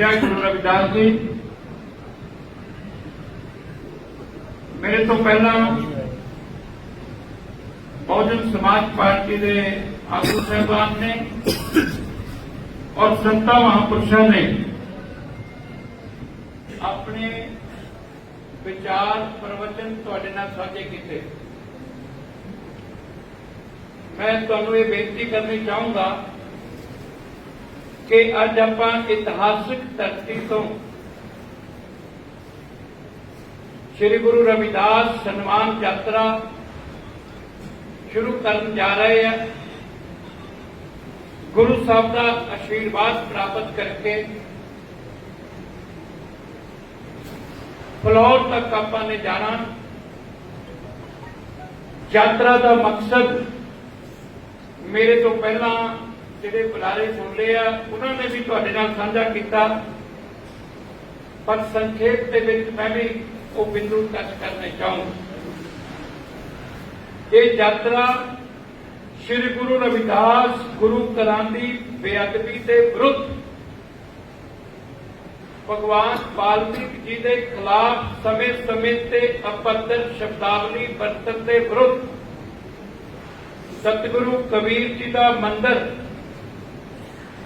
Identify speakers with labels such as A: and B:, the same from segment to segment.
A: ਜੈ ਗੁਰੂ ਰਵਿਦਾਸ ਜੀ ਮੇਰੇ ਤੋਂ ਪਹਿਲਾਂ ਬਹੁਜਨ ਸਮਾਜ ਪਾਰਟੀ ਦੇ ਆਗੂ ਸਾਹਿਬਾਨ ਨੇ ਔਰ ਸੰਤਾਂ ਮਹਾਂਪੁਰਸ਼ਾਂ ਨੇ ਆਪਣੇ ਵਿਚਾਰ ਪ੍ਰਵਚਨ ਤੁਹਾਡੇ ਨਾਲ ਸਾਂਝੇ ਕੀਤੇ। ਮੈਂ ਤੁਹਾਨੂੰ ਇਹ ਬੇਨਤੀ ਕਰਨੀ ਚਾਹੂੰਗਾ ਕਿ ਅੱਜ ਆਪਾਂ ਇਤਿਹਾਸਕ ਧਰਤੀ ਤੋਂ ਸ੍ਰੀ ਗੁਰੂ ਰਵਿਦਾਸ ਸਨਮਾਨ ਯਾਤਰਾ ਸ਼ੁਰੂ ਕਰਨ ਜਾ ਰਹੇ ਹਾਂ। ਗੁਰੂ ਸਾਹਿਬ ਦਾ ਆਸ਼ੀਰਵਾਦ ਪ੍ਰਾਪਤ ਕਰਕੇ ਫਲੋਰ ਤੱਕ ਆਪਾਂ ਨੇ ਜਾਣਾ। ਯਾਤਰਾ ਦਾ ਮਕਸਦ ਮੇਰੇ ਤੋਂ ਪਹਿਲਾਂ ਜਿਹੜੇ ਬੁਲਾਰੇ ਸੁਣ ਆ, ਉਹਨਾਂ ਨੇ ਵੀ ਤੁਹਾਡੇ ਨਾਲ ਸਾਂਝਾ ਕੀਤਾ। ਪਰ ਸੰਖੇਪ ਦੇ ਵਿੱਚ ਮੈਂ ਵੀ ਉਹ ਬਿੰਦੂ ਟੱਚ ਕਰਨੇ ਚਾਹੂੰਗਾ। ਇਹ ਯਾਤਰਾ ਸ੍ਰੀ ਗੁਰੂ ਰਵਿਦਾਸ ਗੁਰੂ ਕਰਾਂ ਬੇਅਦਬੀ ਦੇ ਵਿਰੁੱਧ ਭਗਵਾਨ ਵਾਲਮੀਕ ਜੀ ਦੇ ਖਿਲਾਫ ਸਮੇਂ-ਸਮੇਂ ਤੇ ਅਪੱਤਰ ਸ਼ਬਦਾਵਲੀ ਵਰਤਨ ਦੇ ਵਿਰੁੱਧ ਸਤਿਗੁਰੂ ਕਬੀਰ ਜੀ ਦਾ ਮੰਦਰ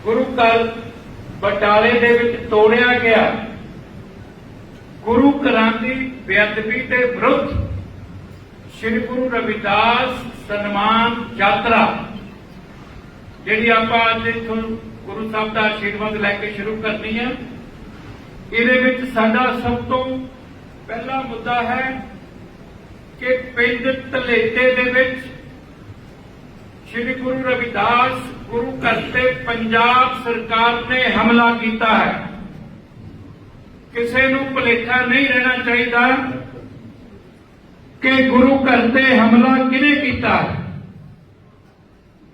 A: ਗੁਰੂ ਘਰ ਬਟਾਲੇ ਦੇ ਵਿੱਚ ਤੋੜਿਆ ਗਿਆ। ਗੁਰੂ ਘਰਾਂ ਦੀ ਬੇਅਦਬੀ ਦੇ ਵਿਰੁੱਧ ਸ੍ਰੀ ਗੁਰੂ ਰਵਿਦਾਸ ਸਨਮਾਨ ਯਾਤਰਾ, ਜਿਹੜੀ ਆਪਾਂ ਅੱਜ ਇਥੋਂ ਗੁਰੂ ਸਾਹਿਬ ਦਾ ਆਸ਼ੀਰਵਾਦ ਲੈ ਕੇ ਸ਼ੁਰੂ ਕਰਨੀ ਹੈ। ਇਹਦੇ ਵਿੱਚ ਸਾਡਾ ਸਭ ਤੋਂ ਪਹਿਲਾ ਮੁੱਦਾ ਹੈ ਕਿ ਪਿੰਡ ਤਲੇਟੇ ਦੇ ਵਿੱਚ ਸ੍ਰੀ ਗੁਰੂ ਰਵਿਦਾਸ ਗੁਰੂ ਘਰ ਤੇ ਪੰਜਾਬ ਸਰਕਾਰ ਨੇ ਹਮਲਾ ਕੀਤਾ ਹੈ। ਕਿਸੇ ਨੂੰ ਭੁਲੇਖਾ ਨਹੀਂ ਰਹਿਣਾ ਚਾਹੀਦਾ ਕਿ ਗੁਰੂ ਘਰ ਤੇ ਹਮਲਾ ਕਿਹਨੇ ਕੀਤਾ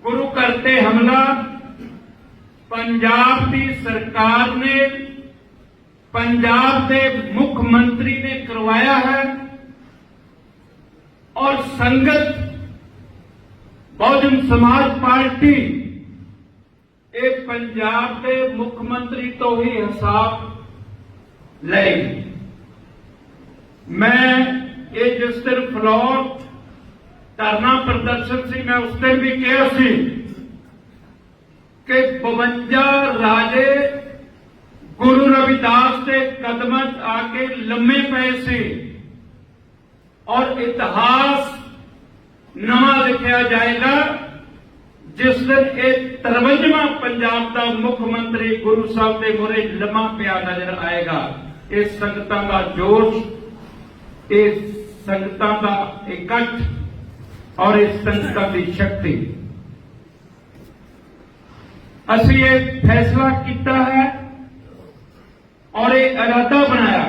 A: ਗੁਰੂ ਘਰ ਤੇ ਹਮਲਾ ਪੰਜਾਬ ਦੀ ਸਰਕਾਰ ਨੇ, ਪੰਜਾਬ ਦੇ ਮੁੱਖ ਮੰਤਰੀ ਨੇ ਕਰਵਾਇਆ ਹੈ ਔਰ ਸੰਗਤ, ਬਹੁਜਨ ਸਮਾਜ ਪਾਰਟੀ ਇਹ ਪੰਜਾਬ ਦੇ ਮੁੱਖ ਮੰਤਰੀ ਤੋਂ ਹੀ ਹਿਸਾਬ ਲਏਗੀ ਮੈਂ ਇਹ ਜਿਸ ਦਿਨ ਫਲੋਰ ਧਰਨਾ ਪ੍ਰਦਰਸ਼ਨ ਸੀ ਮੈਂ ਉਸ ਦਿਨ ਵੀ ਕਿਹਾ ਸੀ ਕਿ 52 ਰਾਜੇ ਗੁਰੂ ਰਵਿਦਾਸ ਦੇ ਕਦਮਾਂ 'ਚ ਆ ਕੇ ਲੰਮੇ ਪਏ ਸੀ ਔਰ ਇਤਿਹਾਸ ਨਵਾਂ ਲਿਖਿਆ ਜਾਏਗਾ ਜਿਸ ਦਿਨ ਇਹ 53ਵਾਂ ਪੰਜਾਬ ਦਾ ਮੁੱਖ ਮੰਤਰੀ ਗੁਰੂ ਸਾਹਿਬ ਦੇ ਮੂਹਰੇ ਲੰਮਾ ਪਿਆ ਨਜ਼ਰ ਆਏਗਾ, ਇਹ ਸੰਗਤਾਂ ਦਾ ਜੋਸ਼, ਇਹ ਸੰਗਤਾਂ ਦਾ ਇਕੱਠ ਔਰ ਇਹ ਸੰਗਤਾਂ ਦੀ ਸ਼ਕਤੀ। ਅਸੀਂ ਇਹ ਫੈਸਲਾ ਕੀਤਾ ਹੈ ਔਰ ਇਹ ਇਰਾਦਾ ਬਣਾਇਆ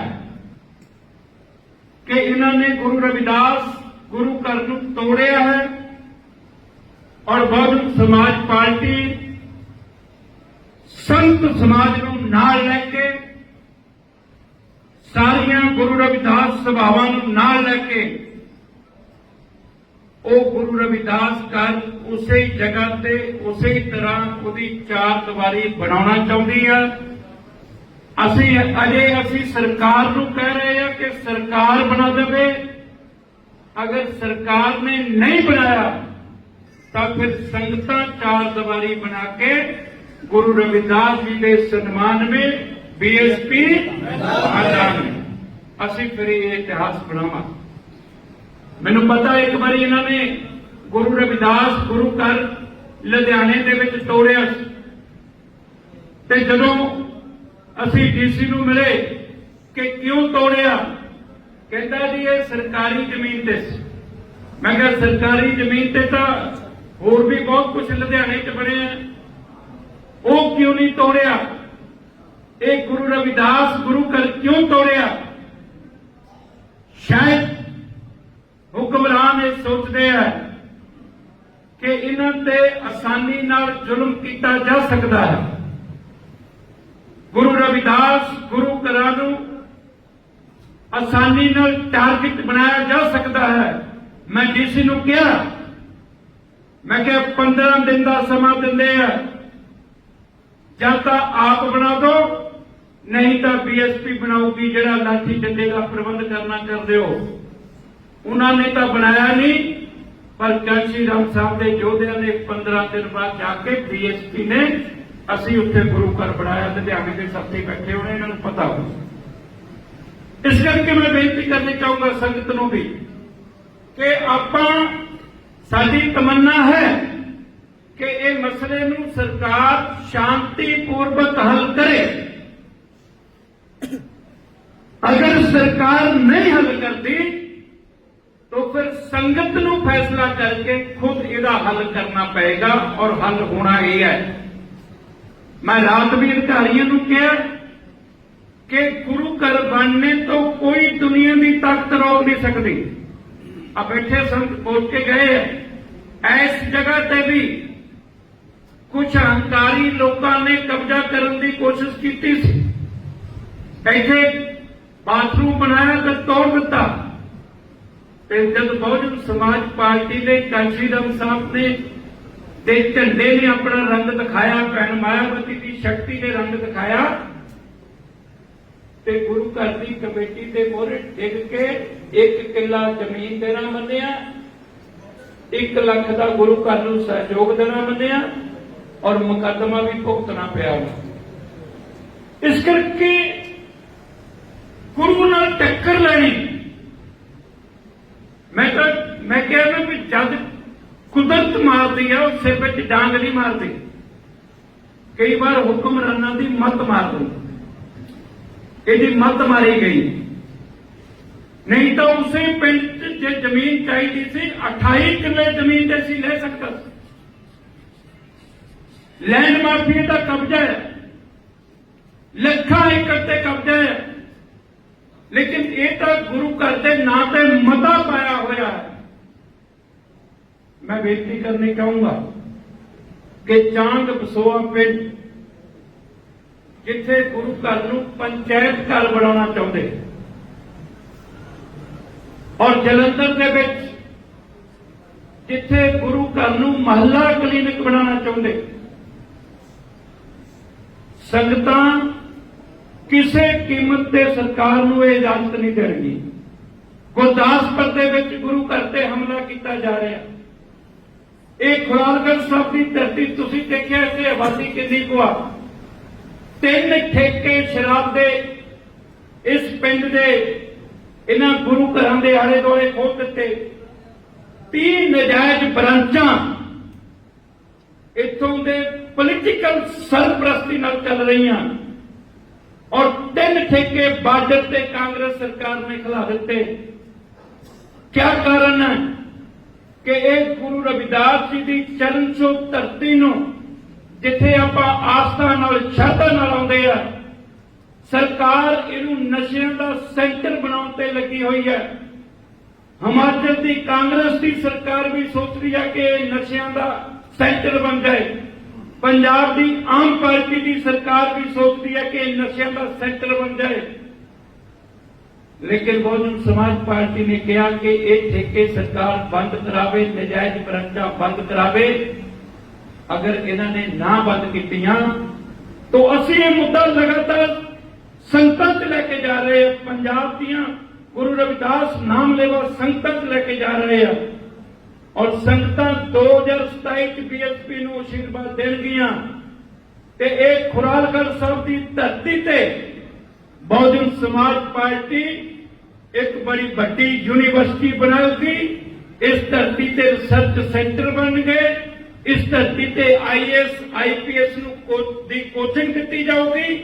A: ਕਿ ਇਹਨਾਂ ਨੇ ਗੁਰੂ ਰਵਿਦਾਸ ਗੁਰੂ ਘਰ ਨੂੰ ਤੋੜਿਆ ਹੈ। ਔਰ ਬਹੁਜਨ ਸਮਾਜ ਪਾਰਟੀ ਸੰਤ ਸਮਾਜ ਨੂੰ ਨਾਲ ਲੈ ਕੇ ਸਾਰੀਆਂ ਗੁਰੂ ਰਵਿਦਾਸ ਸਭਾਵਾਂ ਨੂੰ ਨਾਲ ਲੈ ਕੇ ਉਹ ਗੁਰੂ ਰਵਿਦਾਸ ਕਰ ਉਸੇ ਹੀ ਜਗ੍ਹਾ ਤੇ, ਉਸੇ ਹੀ ਤਰ੍ਹਾਂ ਉਹਦੀ ਚਾਰ ਦੀਵਾਰੀ ਬਣਾਉਣਾ ਚਾਹੁੰਦੀ ਆ। ਅਸੀਂ ਅਜੇ ਅਸੀਂ ਸਰਕਾਰ ਨੂੰ ਕਹਿ ਰਹੇ ਹਾਂ ਕਿ ਸਰਕਾਰ ਬਣਾ ਦੇਵੇ। ਅਗਰ ਸਰਕਾਰ ਨੇ ਨਹੀਂ ਬਣਾਇਆ ਤਾਂ ਫਿਰ ਸੰਗਤਾਂ ਚਾਰ ਦੀਵਾਰੀ ਬਣਾ ਕੇ ਗੁਰੂ ਰਵਿਦਾਸ ਜੀ ਦੇ ਸਨਮਾਨ ਵਿੱਚ ਬੀਐਸਪੀ ਆਜ਼ਾਦ ਅਸੀਂ ਫਿਰ ਇਹ ਇਤਿਹਾਸ ਬਣਾਵਾਂ ਮੈਨੂੰ ਪਤਾ ਇੱਕ ਵਾਰੀ ਇਹਨਾਂ ਨੇ ਗੁਰੂ ਰਵਿਦਾਸ ਗੁਰੂ ਘਰ ਲੁਧਿਆਣੇ ਦੇ ਵਿੱਚ ਤੋੜਿਆ ਸੀ। ਤੇ ਜਦੋਂ ਅਸੀਂ ਡੀਸੀ ਨੂੰ ਮਿਲੇ ਕਿ ਕਿਉਂ ਤੋੜਿਆ, ਕਹਿੰਦਾ ਜੀ ਇਹ ਸਰਕਾਰੀ ਜ਼ਮੀਨ ਤੇ ਸੀ। ਮੈਂ ਕਿਹਾ, ਸਰਕਾਰੀ ਜ਼ਮੀਨ ਤੇ ਤਾਂ ਹੋਰ ਵੀ ਬਹੁਤ ਕੁਝ ਲੁਧਿਆਣੇ 'ਚ ਬਣਿਆ ਹੈ। ਉਹ ਕਿਉਂ ਨਹੀਂ ਤੋੜਿਆ? ਇਹ ਗੁਰੂ ਰਵਿਦਾਸ ਗੁਰੂ ਘਰ ਕਿਉਂ ਤੋੜਿਆ? ਸ਼ਾਇਦ ਹੁਕਮਰਾਨ ਇਹ ਸੋਚਦੇ ਆ ਕਿ ਇਹਨਾਂ ਤੇ ਆਸਾਨੀ ਨਾਲ ਜ਼ੁਲਮ ਕੀਤਾ ਜਾ ਸਕਦਾ ਹੈ। ਗੁਰੂ ਰਵਿਦਾਸ ਗੁਰੂ ਘਰਾਂ ਨੂੰ ਆਸਾਨੀ ਨਾਲ ਟਾਰਗੇਟ ਬਣਾਇਆ ਜਾ ਸਕਦਾ ਹੈ। ਮੈਂ ਡੀਸੀ ਨੂੰ ਕਿਹਾ ਮੈਂ ਕਿਹਾ 15 ਦਿਨ ਦਾ ਸਮਾਂ ਦਿੰਦੇ ਆ। ਜਾਂ ਤਾਂ ਆਪ ਬਣਾ ਦਿਓ ਨਹੀਂ ਤਾਂ ਬੀਐਸਪੀ ਬਣਾਉਗੀ ਜਿਹੜਾ ਲਾਠੀ ਡੰਡੇ ਦਾ ਪ੍ਰਬੰਧ ਕਰਨਾ ਕਰ ਦਿਓ ਉਹਨਾਂ ਨੇ ਤਾਂ ਬਣਾਇਆ ਨਹੀਂ, ਪਰ ਕਾਂਸ਼ੀ ਰਾਮ ਸਾਹਿਬ ਦੇ ਯੋਧਿਆਂ ਨੇ 15 ਦਿਨ ਬਾਅਦ ਜਾ ਕੇ ਬੀਐਸਪੀ ਨੇ ਅਸੀਂ ਉੱਥੇ ਗੁਰੂ ਘਰ ਬਣਾਇਆ, ਲੁਧਿਆਣੇ ਦੇ ਸਾਥੀ ਬੈਠੇ ਹੋਣੇ ਇਹਨਾਂ ਨੂੰ ਪਤਾ ਹੋ ਇਸ ਕਰਕੇ ਮੈਂ ਬੇਨਤੀ ਕਰਨੀ ਚਾਹੂੰਗਾ ਸੰਗਤ ਨੂੰ ਵੀ ਕਿ ਆਪਾਂ ਸਾਡੀ ਤਮੰਨਾ ਹੈ ਕਿ ਇਹ ਮਸਲੇ ਨੂੰ ਸਰਕਾਰ ਸ਼ਾਂਤੀਪੂਰਵਕ ਹੱਲ ਕਰੇ। ਅਗਰ ਸਰਕਾਰ ਨਹੀਂ ਹੱਲ ਕਰਦੀ, ਤਾਂ ਫਿਰ ਸੰਗਤ ਨੂੰ ਫੈਸਲਾ ਕਰਕੇ ਖੁਦ ਇਹਦਾ ਹੱਲ ਕਰਨਾ ਪਏਗਾ ਔਰ ਹੱਲ ਹੋਣਾ ਹੀ ਹੈ। ਮੈਂ ਰਾਤ ਵੀ ਅਧਿਕਾਰੀਆਂ ਨੂੰ ਕਿਹਾ ਕਿ ਗੁਰੂ ਘਰ ਬਣਨੇ ਤੋਂ ਕੋਈ ਦੁਨੀਆ ਦੀ ਤਾਕਤ ਰੋਕ ਨਹੀਂ ਸਕਦੀ। ਆ ਬੈਠੇ ਸੰਤ ਬੋਲ ਕੇ ਗਏ ਇਸ ਜਗ੍ਹਾ ਤੇ ਵੀ ਕੁਝ ਹੰਕਾਰੀ ਲੋਕਾਂ ਨੇ ਕਬਜ਼ਾ ਕਰਨ ਦੀ ਕੋਸ਼ਿਸ਼ ਕੀਤੀ ਸੀ। ਇੱਥੇ ਬਾਥਰੂਮ ਬਣਾਇਆ ਤਾਂ ਤੋੜ ਦਿੱਤਾ। ਤੇ ਜਦ ਬਹੁਜਨ ਸਮਾਜ ਪਾਰਟੀ ਦੇ ਕਾਂਸ਼ੀ ਰਾਮ ਸਾਹਿਬ ਨੇ ਤੇ ਝੰਡੇ ਨੇ ਆਪਣਾ ਰੰਗ ਦਿਖਾਇਆ, ਭੈਣ ਮਾਇਆਵਤੀ ਦੀ ਸ਼ਕਤੀ ਨੇ ਰੰਗ ਦਿਖਾਇਆ, ਤੇ ਗੁਰੂ ਘਰ ਦੀ ਕਮੇਟੀ ਦੇ ਮੋਹਰੇ ਡਿੱਗ ਕੇ ਇੱਕ ਕਿੱਲਾ ਜ਼ਮੀਨ ਦੇਣਾ ਮੰਨਿਆ 1 ਲੱਖ ਦਾ ਗੁਰੂ ਘਰ ਨੂੰ ਸਹਿਯੋਗ ਦੇਣਾ ਮੰਨਿਆ ਔਰ ਮੁਕੱਦਮਾ ਵੀ ਭੁਗਤਣਾ ਪਿਆ ਇਸ ਕਰਕੇ ਗੁਰੂ ਨਾਲ ਟੱਕਰ ਲੈਣੀ। ਮੈਂ ਤਾਂ, ਮੈਂ ਕਿਹਾ ਵੀ ਜਦ ਕੁਦਰਤ ਮਾਰਦੀ ਆ ਉਹ ਸਿਰ ਵਿੱਚ ਡਾਂਗ ਨਹੀਂ ਮਾਰਦੀ। ਕਈ ਵਾਰ ਹੁਕਮਰਾਨਾਂ ਦੀ ਮੱਤ ਮਾਰ ਇਹਦੀ ਮੱਤ ਮਾਰੀ ਗਈ। ਨਹੀਂ ਤਾਂ ਉਸੇ ਪਿੰਡ 'ਚ ਜੇ ਜ਼ਮੀਨ ਚਾਹੀਦੀ ਸੀ 28 ਕਿੱਲੇ ਜ਼ਮੀਨ ਤੇ ਸੀ ਲੈ ਸਕਦਾ। ਸੀ ਲੈਂਡ ਮਾਫੀਆ ਦਾ ਕਬਜ਼ਾ ਹੈ। ਲੱਖਾਂ ਏਕੜ ਤੇ ਕਬਜ਼ਾ ਹੈ। ਲੇਕਿਨ ਇਹ ਤਾਂ ਗੁਰੂ ਘਰ ਦੇ ਨਾਂ ਤੇ ਮਤਾ ਪਾਇਆ ਹੋਇਆ ਹੈ। ਮੈਂ ਬੇਨਤੀ ਕਰਨੀ ਚਾਹੂੰਗਾ ਕਿ ਚਾਂਦ ਬਸੋਆ ਪਿੰਡ, ਜਿੱਥੇ ਗੁਰੂ ਘਰ ਨੂੰ ਪੰਚਾਇਤ ਘਰ ਬਣਾਉਣਾ ਚਾਹੁੰਦੇ ਔਰ ਜਲੰਧਰ ਦੇ ਵਿੱਚ ਜਿੱਥੇ ਗੁਰੂ ਘਰ ਨੂੰ ਮਹੱਲਾ ਕਲੀਨਿਕ ਬਣਾਉਣਾ ਚਾਹੁੰਦੇ, ਸੰਗਤਾਂ ਕਿਸੇ ਕੀਮਤ ਤੇ ਸਰਕਾਰ ਨੂੰ ਇਹ ਇਜਾਜ਼ਤ ਨਹੀਂ ਦੇਣਗੀ ਗੁਰਦਾਸਪੁਰ ਦੇ ਵਿੱਚ ਗੁਰੂ ਘਰ ਤੇ ਹਮਲਾ ਕੀਤਾ ਜਾ ਰਿਹਾ। ਇਹ ਖੁਰਾਲਗੜ੍ਹ ਸਾਹਿਬ ਦੀ ਧਰਤੀ, ਤੁਸੀਂ ਦੇਖਿਆ ਇੱਥੇ ਆਬਾਦੀ ਕਿੰਨੀ ਕੁ ਆ ਤਿੰਨ ਠੇਕੇ ਸ਼ਰਾਬ ਦੇ ਇਸ ਪਿੰਡ ਦੇ ਇਹਨਾਂ ਗੁਰੂ ਘਰਾਂ ਦੇ ਆਲੇ ਦੁਆਲੇ ਖੋਲ ਦਿੱਤੇ। 30 ਨਜਾਇਜ਼ ਬ੍ਰਾਂਚਾਂ ਇੱਥੋਂ ਦੇ ਪੋਲੀਟੀਕਲ ਸਰਪ੍ਰਸਤੀ ਨਾਲ ਚੱਲ ਰਹੀਆਂ ਔਰ ਤਿੰਨ ਠੇਕੇ ਬਾਜਟ ਤੇ ਕਾਂਗਰਸ ਸਰਕਾਰ ਨੇ ਖਿਲਾ ਦਿੱਤੇ। ਕੀ ਕਾਰਨ ਹੈ ਕਿ ਇਹ ਗੁਰੂ ਰਵਿਦਾਸ ਜੀ ਦੀ ਚਰਨ ਛੋਹ ਧਰਤੀ ਨੂੰ ਜਿੱਥੇ ਆਪਾਂ ਆਸਥਾ ਨਾਲ, ਸ਼ਰਧਾ ਨਾਲ ਆਉਂਦੇ ਆ ਸਰਕਾਰ ਇਹਨੂੰ ਨਸ਼ਿਆਂ ਦਾ ਸੈਂਟਰ ਬਣਾਉਣ ਤੇ ਲੱਗੀ ਹੋਈ ਹੈ। ਹਿਮਾਚਲ ਦੀ ਕਾਂਗਰਸ ਦੀ ਸਰਕਾਰ ਵੀ ਸੋਚ ਰਹੀ ਹੈ ਕਿ ਇਹ ਨਸ਼ਿਆਂ ਦਾ ਸੈਂਟਰ ਬਣ ਜਾਏ। ਪੰਜਾਬ ਦੀ ਆਮ ਪਾਰਟੀ ਦੀ ਸਰਕਾਰ ਵੀ ਸੋਚਦੀ ਹੈ ਕਿ ਨਸ਼ਿਆਂ ਦਾ ਸੈਂਟਰ ਬਣ ਜਾਏ। ਲੇਕਿਨ ਬਹੁਜਨ ਸਮਾਜ ਪਾਰਟੀ ਨੇ ਕਿਹਾ ਕਿ ਇਹ ਠੇਕੇ ਸਰਕਾਰ ਬੰਦ ਕਰਾਵੇ, ਨਜਾਇਜ਼ ਬ੍ਰਾਂਚਾਂ ਬੰਦ ਕਰਾਵੇ। ਅਗਰ ਇਹਨਾਂ ਨੇ ਨਾ ਬੰਦ ਕੀਤੀਆਂ, ਤਾਂ ਅਸੀਂ ਇਹ ਮੁੱਦਾ ਲਗਾਤਾਰ ਸੰਗਤਾਂ 'ਚ ਲੈ ਕੇ ਜਾ ਰਹੇ ਆ। ਪੰਜਾਬ ਦੀਆਂ ਗੁਰੂ ਰਵਿਦਾਸ ਨਾਮ ਲੈਵਾ ਸੰਗਤਾਂ 'ਚ ਲੈ ਕੇ ਜਾ ਰਹੇ ਆ। ਔਰ ਸੰਗਤਾਂ 2027 ਚ ਬੀਐਸਪੀ ਨੂੰ ਆਸ਼ੀਰਵਾਦ ਦੇਣਗੀਆਂ। ਤੇ ਇਹ ਖੁਰਾਲਗੜ੍ਹ ਸਾਹਿਬ ਦੀ ਧਰਤੀ ਤੇ ਬਹੁਜਨ ਸਮਾਜ ਪਾਰਟੀ ਇੱਕ ਬੜੀ ਵੱਡੀ ਯੂਨੀਵਰਸਿਟੀ ਬਣਾਉਗੀ ਇਸ ਧਰਤੀ ਤੇ ਰਿਸਰਚ ਸੈਂਟਰ ਬਣ ਗਏ ਇਸ ਧਰਤੀ ਤੇ ਆਈਐਸ ਆਈਪੀਐਸ ਨੂੰ ਦੀ ਕੋਚਿੰਗ ਦਿੱਤੀ ਜਾਊਗੀ।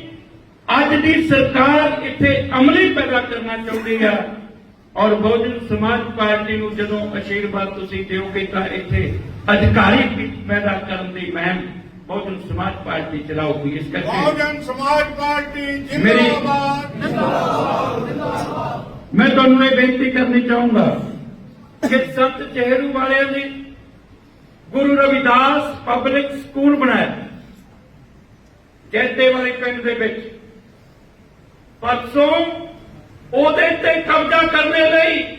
A: ਅੱਜ ਦੀ ਸਰਕਾਰ ਇੱਥੇ ਅਮਲੀ ਪੈਦਾ ਕਰਨਾ ਚਾਹੁੰਦੀ ਹੈ ਔਰ ਬਹੁਜਨ ਸਮਾਜ ਪਾਰਟੀ ਨੂੰ ਜਦੋਂ ਅਸ਼ੀਰਵਾਦ ਤੁਸੀਂ ਦਿਓਗੇ ਤਾਂ ਇੱਥੇ ਅਧਿਕਾਰੀ ਪੈਦਾ ਕਰਨ ਦੀ ਮਹਿਮ ਬਹੁਜਨ ਸਮਾਜ ਪਾਰਟੀ ਚਲਾਊਗੀ ਇਸ ਕਰਕੇ
B: ਬਹੁਜਨ ਸਮਾਜ ਪਾਰਟੀ
A: ਮੇਰੀ-
B: ਜਿੰਦਾਬਾਦ।
A: ਮੈਂ ਤੁਹਾਨੂੰ ਇਹ ਬੇਨਤੀ ਕਰਨੀ ਚਾਹੂੰਗਾ ਕਿ ਸੰਤ ਚਿਹਰੂ ਵਾਲਿਆਂ ਨੇ ਗੁਰੂ ਰਵਿਦਾਸ ਪਬਲਿਕ ਸਕੂਲ ਬਣਾਇਆ। ਜੈਤੇ ਵਾਲੇ ਪਿੰਡ ਦੇ ਵਿੱਚ। ਪਰਸੋਂ ਉਹਦੇ ਤੇ ਕਬਜ਼ਾ ਕਰਨ ਲਈ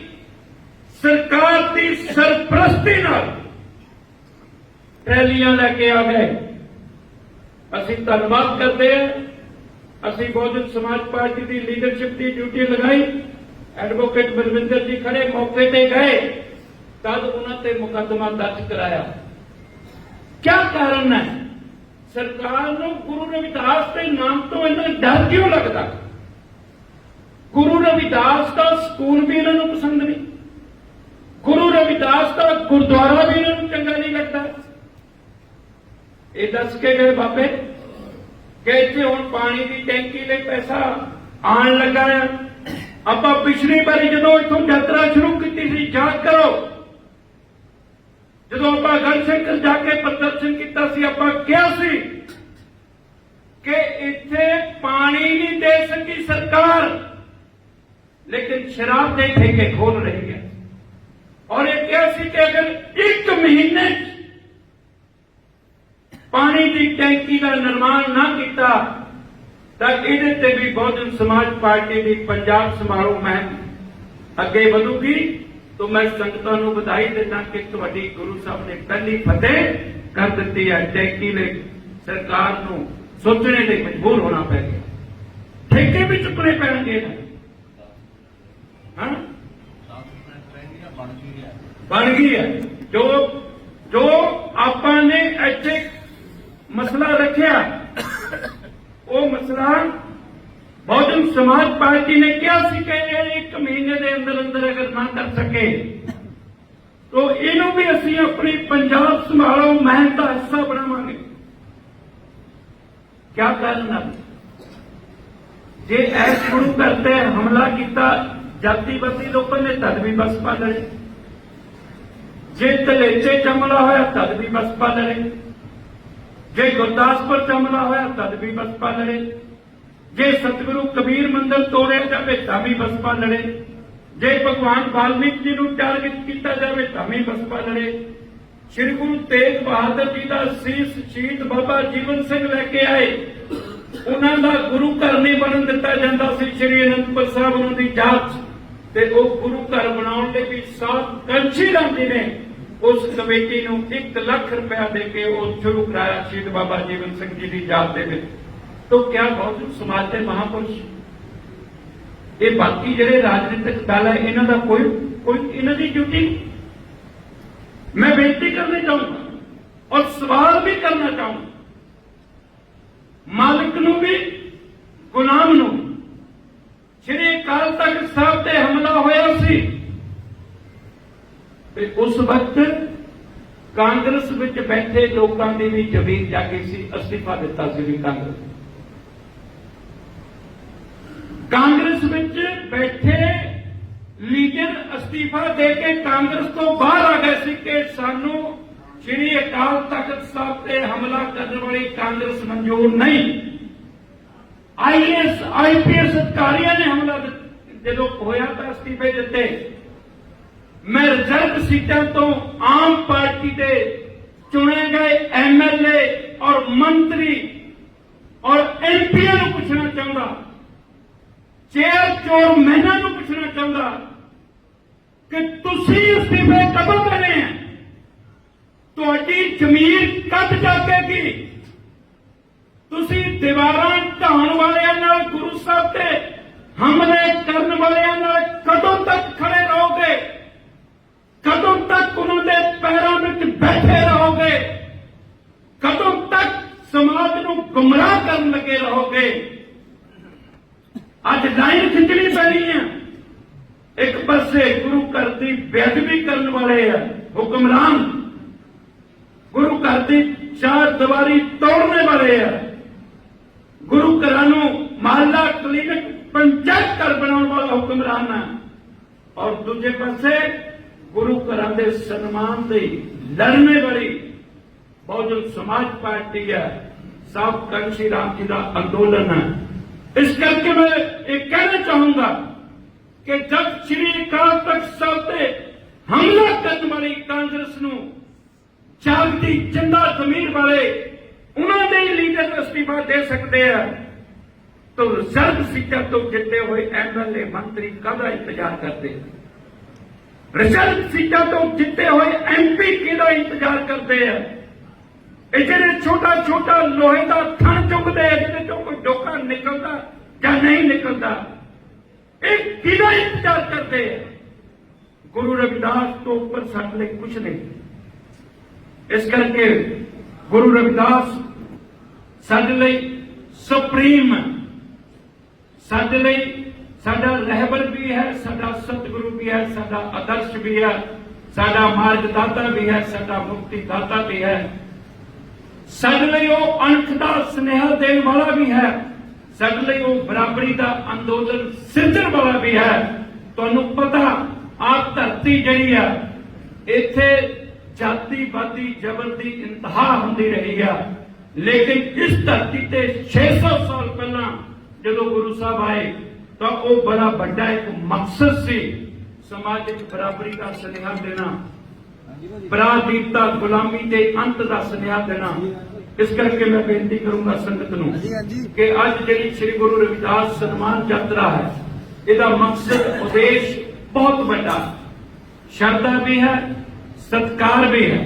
A: ਸਰਕਾਰ ਦੀ ਸਰਪ੍ਰਸਤੀ ਨਾਲ ਰੈਲੀਆਂ ਲੈ ਕੇ ਆ ਗਏ। ਅਸੀਂ ਧੰਨਵਾਦ ਕਰਦੇ ਹਾਂ। ਅਸੀਂ ਬਹੁਜਨ ਸਮਾਜ ਪਾਰਟੀ ਦੀ ਲੀਡਰਸ਼ਿਪ ਦੀ ਡਿਊਟੀ ਲਗਾਈ। ਐਡਵੋਕੇਟ ਬਲਵਿੰਦਰ ਜੀ ਖੜੇ ਮੌਕੇ ਤੇ ਗਏ। ਤਦ ਉਹਨਾਂ ਤੇ ਮੁਕੱਦਮਾ ਦਰਜ ਕਰਾਇਆ। ਕੀ ਕਾਰਨ ਹੈ? ਸਰਕਾਰ ਨੂੰ ਗੁਰੂ ਰਵਿਦਾਸ ਦੇ ਨਾਮ ਤੋਂ ਇੰਨਾ ਡਰ ਕਿਉਂ ਲੱਗਦਾ? ਰਵਿਦਾਸ ਦਾ ਸਕੂਲ ਵੀ ਇਹਨਾਂ ਨੂੰ ਪਸੰਦ ਨਹੀਂ ਗੁਰੂ ਰਵਿਦਾਸ ਦਾ ਗੁਰਦੁਆਰਾ ਵੀ ਇਹਨਾਂ ਨੂੰ ਚੰਗਾ ਨਹੀਂ ਲੱਗਦਾ ਇਹ ਦੱਸ ਕੇ ਗਏ ਬਾਬੇ ਕਿ ਇੱਥੇ ਹੁਣ ਪਾਣੀ ਦੀ ਟੈਂਕੀ ਲਈ ਪੈਸਾ ਆਉਣ ਲੱਗਾ ਹੈ ਆਪਾਂ ਪਿਛਲੀ ਵਾਰੀ ਜਦੋਂ ਇੱਥੋਂ ਯਾਤਰਾ ਸ਼ੁਰੂ ਕੀਤੀ ਸੀ ਯਾਦ ਕਰੋ ਜਦੋਂ ਆਪਾਂ ਗੜਸ਼ੰਕਰ ਜਾ ਕੇ ਪ੍ਰਦਰਸ਼ਨ ਕੀਤਾ ਸੀ ਆਪਾਂ ਕਿਹਾ ਸੀ ਕਿ ਇੱਥੇ ਪਾਣੀ ਨਹੀਂ ਦੇ ਸਕੀ ਸਰਕਾਰ ਲੇਕਿਨ ਸ਼ਰਾਬ ਦੇ ਠੇਕੇ ਖੋਲ ਰਹੀ ਹੈ ਔਰ ਇਹ ਕਿਹਾ ਸੀ ਕਿ ਅਗਰ ਇੱਕ ਮਹੀਨੇ 'ਚ ਪਾਣੀ ਦੀ ਟੈਂਕੀ ਦਾ ਨਿਰਮਾਣ ਨਾ ਕੀਤਾ ਤਾਂ ਇਹਦੇ ਤੇ ਵੀ ਬਹੁਜਨ ਸਮਾਜ ਪਾਰਟੀ ਦੀ ਪੰਜਾਬ ਸਮਾਰੋਹ ਮੈਂ ਅੱਗੇ ਵਧੂਗੀ ਤਾਂ ਮੈਂ ਸੰਗਤਾਂ ਨੂੰ ਵਧਾਈ ਦਿੰਦਾ ਕਿ ਤੁਹਾਡੀ ਗੁਰੂ ਸਾਹਿਬ ਨੇ ਪਹਿਲੀ ਫਤਿਹ ਕਰ ਦਿੱਤੀ ਹੈ ਟੈਂਕੀ ਲਈ ਸਰਕਾਰ ਨੂੰ ਸੋਚਣੇ ਲਈ ਮਜਬੂਰ ਹੋਣਾ ਪੈ ਗਿਆ ਠੇਕੇ ਵੀ ਚੁੱਕਣੇ ਪੈਣਗੇ ਨਾ ਹਾਂ? ਬਣ ਗਈ ਹੈ। ਜੋ ਜੋ ਆਪਾਂ ਨੇ ਇੱਥੇ ਮਸਲਾ ਰੱਖਿਆ, ਉਹ ਮਸਲਾ ਬਹੁਜਨ ਸਮਾਜ ਪਾਰਟੀ ਨੇ ਕਿਹਾ ਸੀ ਕਿ ਇਹ ਇੱਕ ਮਹੀਨੇ ਦੇ ਅੰਦਰ ਅੰਦਰ ਅਗਰ ਨਾ ਕਰ ਸਕੇ, ਤੋ ਇਹਨੂੰ ਵੀ ਅਸੀਂ ਆਪਣੀ ਪੰਜਾਬ ਸੰਭਾਲੋ ਮਹਿੰਤ ਦਾ ਹਿੱਸਾ ਬਣਾਵਾਂਗੇ। ਕਿਆ ਕਾਰਨ ਹੈ ਜੇ ਐ ਸ਼ੁਰੂ ਕਰਤੇ ਹਮਲਾ ਕੀਤਾ ਜਾਤੀਵਾਦੀ ਲੋਕਾਂ ਨੇ ਤਦ ਵੀ ਬਸ ਪਾ ਲੜੇ। ਜੇ ਤਲੇਚੇ ਚ ਹਮਲਾ ਹੋਇਆ, ਤਦ ਵੀ ਬਸ ਪਾ ਲੜੇ। ਜੇ ਗੁਰਦਾਸਪੁਰ ਚ ਹਮਲਾ ਹੋਇਆ, ਤਦ ਵੀ ਬਸ ਪਾ ਲੜੇ। ਜੇ ਤੋੜਿਆ ਜਾਵੇ, ਤਾਂ ਵੀ ਬਸ ਲੜੇ। ਜੇ ਭਗਵਾਨ ਵਾਲਮੀਕ ਜੀ ਨੂੰ ਟਾਰਗੇਟ ਕੀਤਾ ਜਾਵੇ, ਤਾਂ ਵੀ ਬਸਪਾ ਲੜੇ। ਸ੍ਰੀ ਗੁਰੂ ਤੇਗ ਬਹਾਦਰ ਜੀ ਦਾ ਸੀਸ ਸ਼ਹੀਦ ਬਾਬਾ ਜੀਵਨ ਸਿੰਘ ਲੈ ਕੇ ਆਏ। ਉਹਨਾਂ ਦਾ ਗੁਰੂ ਘਰ ਨਹੀਂ ਬਣਨ ਦਿੱਤਾ ਜਾਂਦਾ ਸੀ। ਸ੍ਰੀ ਅਨੰਦਪੁਰ ਸਾਹਿਬ ਉਹਨਾਂ ਦੀ ਜਾਂਚ ਤੇ ਉਹ ਗੁਰੂ ਘਰ ਬਣਾਉਣ ਲਈ ਵੀ ਸਾਤ ਕੰਛੀ ਲਾਉਂਦੇ ਨੇ। ਉਸ ਕਮੇਟੀ ਨੂੰ 1 ਲੱਖ ਰੁਪਇਆ ਦੇ ਕੇ ਉਹ ਸ਼ੁਰੂ ਕਰਾਇਆ ਸ਼ਹੀਦ ਬਾਬਾ ਜੀਵਨ ਸਿੰਘ ਜੀ ਦੀ ਯਾਦ ਦੇ ਵਿੱਚ। ਤੋਂ ਕਿਆ ਬਹੁਤ ਸਮਾਜ ਦੇ ਮਹਾਪੁਰਸ਼। ਇਹ ਬਾਕੀ ਜਿਹੜੇ ਰਾਜਨੀਤਿਕ ਦਲ ਹੈ, ਇਹਨਾਂ ਦਾ ਕੋਈ ਕੋਈ ਇਹਨਾਂ ਦੀ ਡਿਊਟੀ ਮੈਂ ਬੇਨਤੀ ਕਰਨੀ ਚਾਹੂੰਗਾ ਔਰ ਸਵਾਲ ਵੀ ਕਰਨਾ ਚਾਹੂੰਗਾ। ਮਾਲਕ ਨੂੰ ਵੀ, ਗੁਲਾਮ ਨੂੰ ਸ਼੍ਰੀ ਅਕਾਲ ਤਖਤ ਸਾਹਿਬ ਤੇ ਹਮਲਾ ਹੋਇਆ ਸੀ, ਤੇ ਉਸ ਵਕਤ ਕਾਂਗਰਸ ਵਿੱਚ ਬੈਠੇ ਲੋਕਾਂ ਦੀ ਵੀ ਜ਼ਮੀਰ ਜਾਗੀ ਸੀ, ਅਸਤੀਫਾ ਦਿੱਤਾ ਸੀ ਵੀ ਕਾਂਗਰਸ। ਕਾਂਗਰਸ ਵਿੱਚ ਬੈਠੇ ਲੀਡਰ ਅਸਤੀਫਾ ਦੇ ਕੇ ਕਾਂਗਰਸ ਤੋਂ ਬਾਹਰ ਆ ਗਏ ਸੀ ਕਿ ਸਾਨੂੰ ਸ਼੍ਰੀ ਅਕਾਲ ਤਖਤ ਸਾਹਿਬ ਤੇ ਹਮਲਾ ਕਰਨ ਵਾਲੀ ਕਾਂਗਰਸ ਮਨਜ਼ੂਰ ਨਹੀਂ। ਆਈਐਸ, ਆਈਪੀਐਸ ਅਧਿਕਾਰੀਆਂ ਨੇ ਹਮਲਾ ਜਦੋਂ ਹੋਇਆ ਤਾਂ ਅਸਤੀਫੇ ਦਿੱਤੇ। ਮੈਂ ਰਿਜ਼ਰਵ ਸੀਟਾਂ ਤੋਂ ਆਮ ਪਾਰਟੀ ਦੇ ਚੁਣੇ ਗਏ ਐਮਐਲਏ ਔਰ ਮੰਤਰੀ ਔਰ ਐਮਪੀਆਂ ਨੂੰ ਪੁੱਛਣਾ ਚਾਹੁੰਦਾ। ਚੇਅਰ ਚੋਰ ਮਹਿਨਾ ਨੂੰ ਪੁੱਛਣਾ ਚਾਹੁੰਦਾ ਕਿ ਤੁਸੀਂ ਅਸਤੀਫੇ ਕਦੋਂ ਦੇਣੇ ਆ? ਤੁਹਾਡੀ ਜ਼ਮੀਰ ਕਦ ਜਾਗੇਗੀ? ਤੁਸੀਂ ਦੀਵਾਰਾਂ ਢਾਉਣ ਵਾਲਿਆਂ ਨਾਲ ਗੁਰੂ ਸਾਹਿਬ ਤੇ ਹਮਲੇ ਕਰਨ ਵਾਲਿਆਂ ਨਾਲ ਕਦੋਂ ਤੱਕ ਖੜੇ ਰਹੋਗੇ? ਕਦੋਂ ਤੱਕ ਉਹਨਾਂ ਦੇ ਪੈਰਾਂ ਵਿੱਚ ਬੈਠੇ ਰਹੋਗੇ? ਕਦੋਂ ਤੱਕ ਸਮਾਜ ਨੂੰ ਗੁੰਮਰਾਹ ਕਰਨ ਲੱਗੇ ਰਹੋਗੇ? ਅੱਜ ਲਾਈਨ ਖਿੱਚਣੀ ਪੈਣੀ ਹੈ ਇੱਕ ਪਾਸੇ ਗੁਰੂ ਘਰ ਦੀ ਬੇਅਦਬੀ ਕਰਨ ਵਾਲੇ ਆ, ਹੁਕਮਰਾਨ। ਗੁਰੂ ਘਰ ਦੀ ਚਾਰ ਦੀਵਾਰੀ ਤੋੜਨੇ ਵਾਲੇ ਆ। ਗੁਰੂ ਘਰਾਂ ਨੂੰ ਮਹੱਲਾ ਕਲੀਨਿਕ ਪੰਚਾਇਤ ਘਰ ਬਣਾਉਣ ਵਾਲਾ ਹੁਕਮਰਾਨ ਹੈ ਔਰ ਦੂਜੇ ਪਾਸੇ ਗੁਰੂ ਘਰਾਂ ਦੇ ਸਨਮਾਨ ਦੇ ਲੜਨੇ ਵਾਲੀ ਬਹੁਜਨ ਸਮਾਜ ਪਾਰਟੀ ਹੈ, ਸਾਬ ਕੰਸ਼ੀ ਰਾਮ ਜੀ ਦਾ ਅੰਦੋਲਨ ਹੈ। ਇਸ ਕਰਕੇ ਮੈਂ ਇਹ ਕਹਿਣਾ ਚਾਹੂੰਗਾ ਕਿ ਜਦ ਸ਼੍ਰੀ ਅਕਾਲ ਤਖਤ ਸਾਹਿਬ ਤੇ ਹਮਲਾ ਕਰਨ ਵਾਲੀ ਕਾਂਗਰਸ ਨੂੰ ਜਾਗਦੀ ਚੰਦਾ ਜ਼ਮੀਰ ਵਾਲੇ ਉਹਨਾਂ ਦੇ ਹੀ ਲੀਡਰ ਅਸਤੀਫਾ ਦੇ ਸਕਦੇ ਆ। ਤਾਂ ਰਿਜ਼ਰਵ ਸੀਟਾਂ ਤੋਂ ਜਿੱਤੇ ਹੋਏ ਐਮਐਲਏ ਮੰਤਰੀ ਕਦਾ ਇੰਤਜ਼ਾਰ ਕਰਦੇ? ਰਿਜ਼ਰਵ ਸੀਟਾਂ ਤੋਂ ਜਿੱਤੇ ਹੋਏ ਐਮਪੀ ਕਿਹਦਾ ਇੰਤਜ਼ਾਰ ਕਰਦੇ ਆ? ਇਹ ਜਿਹੜੇ ਛੋਟਾ ਛੋਟਾ ਲੋਹੇ ਦਾ ਥਣ ਚੁੱਕਦੇ ਆ, ਜਿਹਦੇ ਤੋਂ ਕੋਈ ਡੋਕਾ ਨਿਕਲਦਾ ਜਾਂ ਨਹੀਂ ਨਿਕਲਦਾ, ਇਹ ਕਿਹਦਾ ਇੰਤਜ਼ਾਰ ਕਰਦੇ ਆ? ਗੁਰੂ ਰਵਿਦਾਸ ਤੋਂ ਉੱਪਰ ਸਾਡੇ ਲਈ ਕੁਝ ਨਹੀਂ। ਇਸ ਕਰਕੇ ਗੁਰੂ ਰਵਿਦਾਸ ਸਾਡੇ ਲਈ ਸੁਪਰੀਮ। ਸਾਡੇ ਲਈ ਸਾਡਾ ਰਹਿਬਰ ਵੀ ਹੈ, ਸਾਡਾ ਸਤਿਗੁਰੂ ਵੀ ਹੈ, ਸਾਡਾ ਆਦਰਸ਼ ਵੀ ਹੈ, ਸਾਡਾ ਮਾਰਗ ਦਾਤਾ ਵੀ ਹੈ, ਸਾਡਾ ਮੁਕਤੀ ਦਾਤਾ ਵੀ ਹੈ। ਸਾਡੇ ਲਈ ਉਹ ਅਣਖ ਦਾ ਸੁਨੇਹਾ ਦੇਣ ਵਾਲਾ ਵੀ ਹੈ, ਸਾਡੇ ਲਈ ਉਹ ਬਰਾਬਰੀ ਦਾ ਅੰਦੋਲਨ ਸਿਰਜਣ ਵਾਲਾ ਵੀ ਹੈ। ਤੁਹਾਨੂੰ ਪਤਾ, ਆਪ ਧਰਤੀ ਜਿਹੜੀ ਆ, ਇੱਥੇ ਜਾਤੀਵਾਦੀ ਜ਼ਬਰ ਦੀ ਇੰਤਹਾ ਹੁੰਦੀ ਰਹੀ ਆ। ਲੇਕਿਨ ਇਸ ਧਰਤੀ ਤੇ 600 ਸਾਲ ਪਹਿਲਾਂ ਜਦੋਂ ਗੁਰੂ ਸਾਹਿਬ ਆਏ ਤਾਂ ਉਹ ਬੜਾ ਵੱਡਾ ਇੱਕ ਮਕਸਦ ਸੀ ਸਮਾਜਿਕ ਬਰਾਬਰੀ ਦਾ ਸੁਨੇਹਾ ਦੇਣਾ ਬਰਾਦੀਪਤਾ ਗੁਲਾਮੀ ਦੇ ਅੰਤ ਦਾ ਸੁਨੇਹਾ ਦੇਣਾ। ਇਸ ਕਰਕੇ ਮੈਂ ਬੇਨਤੀ ਕਰੂੰਗਾ ਸੰਗਤ ਨੂੰ ਕਿ ਅੱਜ ਜਿਹੜੀ ਸ੍ਰੀ ਗੁਰੂ ਰਵਿਦਾਸ ਸਨਮਾਨ ਯਾਤਰਾ ਹੈ ਇਹਦਾ ਮਕਸਦ ਉਦੇਸ਼ ਬਹੁਤ ਵੱਡਾ। ਸ਼ਰਧਾ ਵੀ ਹੈ ਸਤਕਾਰ ਵੀ ਹੈ।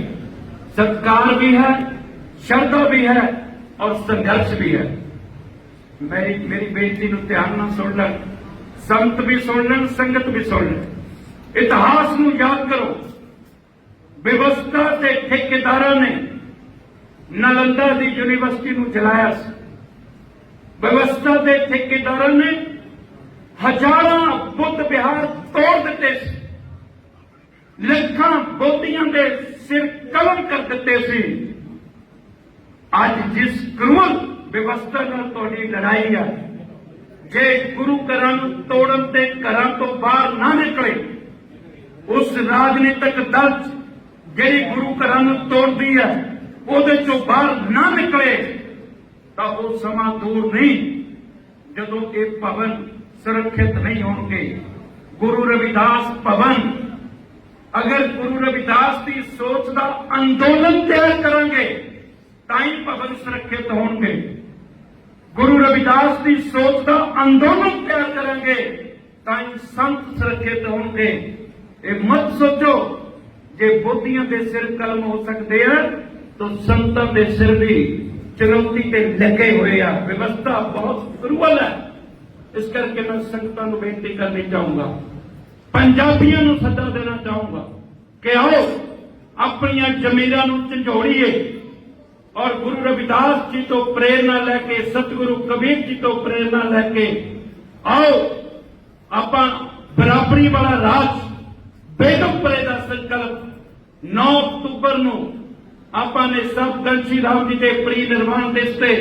A: ਸਤਕਾਰ ਵੀ ਹੈ ਸ਼ਰਧਾ ਵੀ ਹੈ ਔਰ ਸੰਘਰਸ਼ ਵੀ ਹੈ। ਮੇਰੀ ਮੇਰੀ ਬੇਨਤੀ ਨੂੰ ਧਿਆਨ ਨਾਲ ਸੁਣ ਲੈਣ ਸੰਤ ਵੀ ਸੁਣ ਲੈਣ, ਸੰਗਤ ਵੀ ਸੁਣ ਲੈਣ ਇਤਿਹਾਸ ਨੂੰ ਯਾਦ ਕਰੋ। ਵਿਵਸਥਾ ਤੇ ਠੇਕੇਦਾਰਾਂ ਨੇ ਨਾਲੰਦਾ ਦੀ ਯੂਨੀਵਰਸਿਟੀ ਨੂੰ ਜਲਾਇਆ ਸੀ। ਵਿਵਸਥਾ ਦੇ ਠੇਕੇਦਾਰਾਂ ਨੇ ਹਜ਼ਾਰਾਂ ਬੁੱਧ ਵਿਹਾਰ ਤੋੜ ਦਿੱਤੇ ਸੀ। ਲੱਖਾਂ ਬੋਧੀਆਂ ਦੇ ਸਿਰ ਕਲਮ ਕਰ ਦਿੱਤੇ ਸੀ। ਅੱਜ ਜਿਸ ਕਰੂਰ ਵਿਵਸਥਾ ਨਾਲ ਤੁਹਾਡੀ ਲੜਾਈ ਹੈ ਜੇ ਗੁਰੂ ਘਰਾਂ ਨੂੰ ਤੋੜਨ ਤੇ ਘਰਾਂ ਤੋਂ ਬਾਹਰ ਨਾ ਨਿਕਲੇ ਉਸ ਰਾਜਨੀਤਿਕ ਦਲ 'ਚ ਜਿਹੜੀ ਗੁਰੂ ਘਰਾਂ ਨੂੰ ਤੋੜਦੀ ਹੈ ਉਹਦੇ ਚੋਂ ਬਾਹਰ ਨਾ ਨਿਕਲੇ ਤਾਂ ਉਹ ਸਮਾਂ ਦੂਰ ਨਹੀਂ ਜਦੋਂ ਇਹ ਭਵਨ ਸੁਰੱਖਿਅਤ ਨਹੀਂ ਹੋਣਗੇ ਗੁਰੂ ਰਵਿਦਾਸ ਭਵਨ ਅਗਰ ਗੁਰੂ ਰਵਿਦਾਸ ਦੀ ਸੋਚ ਦਾ ਅੰਦੋਲਨ ਤਿਆਰ ਕਰਾਂਗੇ ਤਾਂ ਹੀ ਭਵਨ ਸੁਰੱਖਿਅਤ ਹੋਣਗੇ। ਗੁਰੂ ਰਵਿਦਾਸ ਦੀ ਸੋਚ ਦਾ ਅੰਦੋਲਨ ਤਿਆਰ ਕਰਾਂਗੇ ਤਾਂ ਹੀ ਸੰਤ ਸੁਰੱਖਿਅਤ ਹੋਣਗੇ। ਇਹ ਮਤ ਸੋਚੋ, ਜੇ ਬੋਧੀਆਂ ਦੇ ਸਿਰ ਕਲਮ ਹੋ ਸਕਦੇ ਆ, ਤਾਂ ਸੰਤਾਂ ਦੇ ਸਿਰ ਵੀ ਚੁਣੌਤੀ ਤੇ ਲੱਗੇ ਹੋਏ ਆ। ਵਿਵਸਥਾ ਬਹੁਤ ਫਰੂਅਲ ਹੈ। ਇਸ ਕਰਕੇ ਮੈਂ ਸੰਗਤਾਂ ਨੂੰ ਬੇਨਤੀ ਕਰਨੀ ਚਾਹੂੰਗਾ। ਪੰਜਾਬੀਆਂ ਨੂੰ ਸੱਦਾ ਦੇਣਾ ਚਾਹੂੰਗਾ ਕਿ ਆਓ, ਆਪਣੀਆਂ ਜ਼ਮੀਰਾਂ ਨੂੰ ਝੰਜੋੜੀਏ। ਔਰ ਗੁਰੂ ਰਵਿਦਾਸ ਜੀ ਤੋਂ ਪ੍ਰੇਰਣਾ ਲੈ ਕੇ, ਸਤਿਗੁਰੂ ਕਬੀਰ ਜੀ ਤੋਂ ਪ੍ਰੇਰਣਾ ਲੈ ਕੇ, ਆਓ ਆਪਾਂ ਬਰਾਬਰੀ ਵਾਲਾ ਰਾਜ ਬੇਗਮਪੁਰੇ 9 ਅਕਤੂਬਰ ਨੂੰ ਆਪਾਂ ਨੇ ਸਭ ਗੰਸ਼ੀ ਰਾਮ ਜੀ ਦੇ ਪ੍ਰੀ ਨਿਰਵਾਣ ਦਿਵਸ ਤੇ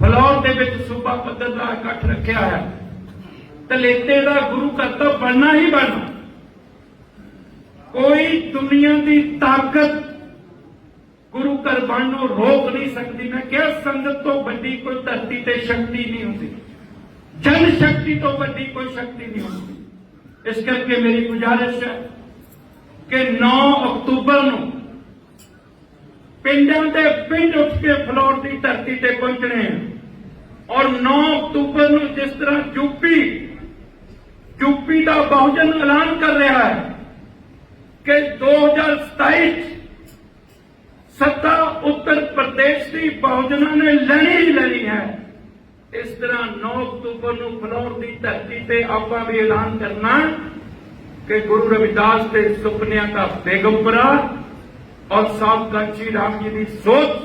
A: ਫਲੌਰ ਦੇ ਵਿੱਚ ਸੂਬਾ ਪੱਧਰ ਦਾ ਇਕੱਠ ਰੱਖਿਆ ਹੈ ਤਲੇਤੇ ਦਾ ਗੁਰੂ ਘਰ ਤਾਂ ਬਣਨਾ ਹੀ ਬਣਨਾ। ਕੋਈ ਦੁਨੀਆ ਦੀ ਤਾਕਤ ਗੁਰੂ ਘਰ ਬਣ ਨੂੰ ਰੋਕ ਨਹੀਂ ਸਕਦੀ। ਮੈਂ ਕਿਹਾ, ਸੰਗਤ ਤੋਂ ਵੱਡੀ ਕੋਈ ਧਰਤੀ ਤੇ ਸ਼ਕਤੀ ਨਹੀਂ ਹੁੰਦੀ। ਜਨ ਸ਼ਕਤੀ ਤੋਂ ਵੱਡੀ ਕੋਈ ਸ਼ਕਤੀ ਨਹੀਂ ਹੁੰਦੀ। ਇਸ ਕਰਕੇ ਮੇਰੀ ਗੁਜ਼ਾਰਿਸ਼ ਹੈ ਕਿ 9 ਅਕਤੂਬਰ ਨੂੰ ਪਿੰਡਾਂ ਦੇ ਪਿੰਡ ਉੱਠ ਕੇ ਫਲੋਰ ਦੀ ਧਰਤੀ ਤੇ ਪਹੁੰਚਣੇ ਆ। ਔਰ 9 ਅਕਤੂਬਰ ਨੂੰ ਜਿਸ ਤਰ੍ਹਾਂ ਯੂਪੀ ਯੂਪੀ ਦਾ ਬਹੁਜਨ ਐਲਾਨ ਕਰ ਰਿਹਾ ਹੈ ਕਿ 2027 ਚ ਸੱਤਾ ਉੱਤਰ ਪ੍ਰਦੇਸ਼ ਦੀ ਬਹੁਜਨਾਂ ਨੇ ਲੈਣੀ ਹੀ ਲੈਣੀ ਹੈ। ਇਸ ਤਰ੍ਹਾਂ 9 ਅਕਤੂਬਰ ਨੂੰ ਫਲੋਰ ਦੀ ਧਰਤੀ ਤੇ ਆਪਾਂ ਵੀ ਐਲਾਨ ਕਰਨਾ ਕਿ ਗੁਰੂ ਰਵਿਦਾਸ ਦੇ ਸੁਪਨਿਆਂ ਦਾ ਬੇਗਮਪੁਰਾ ਔਰ ਸਾਹਿਬ ਕਾਂਚੀ ਰਾਮ ਜੀ ਦੀ ਸੋਚ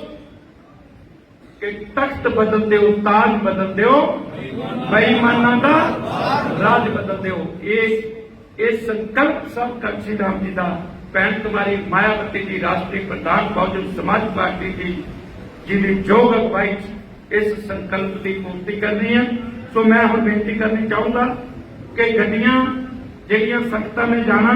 A: ਕਿ ਤਖਤ ਬਦਲ ਦਿਓ, ਤਾਜ ਬਦਲ ਦਿਓ, ਬੇਈਮਾਨਾਂ ਦਾ ਰਾਜ ਬਦਲ ਦਿਓ। ਇਹ ਇਹ ਸੰਕਲਪ ਸਭ ਕਾਂਚੀ ਰਾਮ ਜੀ ਦਾ ਭੈਣ ਕੁਮਾਰੀ ਮਾਇਆਵਤੀ ਜੀ, ਰਾਸ਼ਟਰੀ ਪ੍ਰਧਾਨ ਬਹੁਜਨ ਸਮਾਜ ਪਾਰਟੀ ਦੀ ਜਿਹਦੀ ਯੋਗ ਅਗਵਾਈ 'ਚ ਇਸ ਸੰਕਲਪ ਦੀ ਪੂਰਤੀ ਕਰਨੀ ਹੈ। ਸੋ ਮੈਂ ਹੁਣ ਬੇਨਤੀ ਕਰਨੀ ਚਾਹੁੰਦਾ ਕਿ ਗੱਡੀਆਂ ਜਿਹੜੀਆਂ ਸੰਗਤਾਂ ਨੇ ਜਾਣਾ